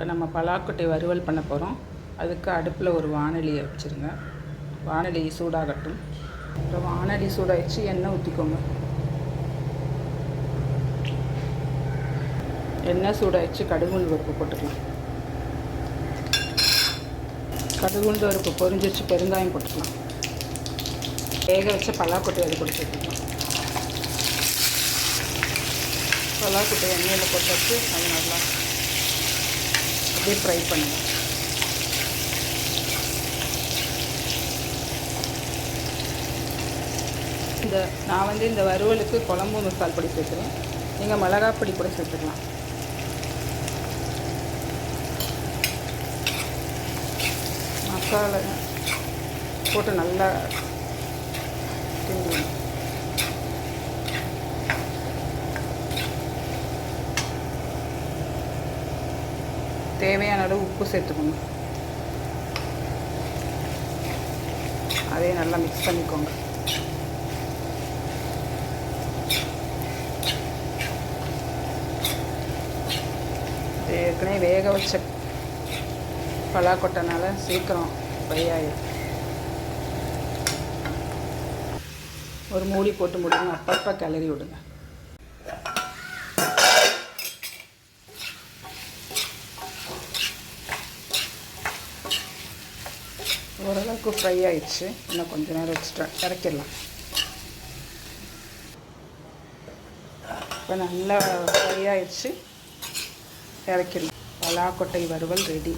இப்போ நம்ம பலாக்கொட்டை வறுவல் பண்ண போகிறோம். அதுக்கு அடுப்பில் ஒரு வானொலியை வச்சுருங்க வானொலி சூடாகட்டும். அப்புறம் வானொலி சூடாகிடுச்சு எண்ணெய் ஊற்றிக்கோங்க. எண்ணெய் சூடாகிடுச்சு கடுகுண்டு பருப்பு போட்டுக்கலாம். கடுகுண்டு பருப்பு பொரிஞ்சிருச்சு பெருங்காயம் போட்டுக்கலாம். வேக வச்ச பலாக்கொட்டை அது கொடுத்துருக்கலாம் பலாக்கொட்டை எண்ணெயில் போட்டாச்சு அது நல்லா அப்படியே ஃப்ரை பண்ணுங்கள் இந்த நான் வந்து இந்த வறுவலுக்கு குழம்பு மசால் பொடி சேர்க்குறேன் நீங்கள் மிளகாய் பொடி கூட சேர்த்துக்கலாம். மசாலா போட்டு நல்லா தேவையான அளவு உப்பு சேர்த்துக்கணும் அதே நல்லா மிக்ஸ் பண்ணிக்கோங்க. ஏற்கனவே வேக வச்ச பலாக்கொட்டைனால சீக்கிரம் ஃப்ரை ஆயிடும் ஒரு மூடி போட்டு முடிங்க அப்பப்போ கிளறி விடுங்க. ஓரளவுக்கு ஃப்ரை ஆயிடுச்சு. இன்னும் கொஞ்ச நேரம் வச்சுட்டு இறக்கிடலாம். இப்போ நல்லா ஃப்ரை ஆயிடுச்சு. இறக்கிடலாம். பலாக்கொட்டை வறுவல் ரெடி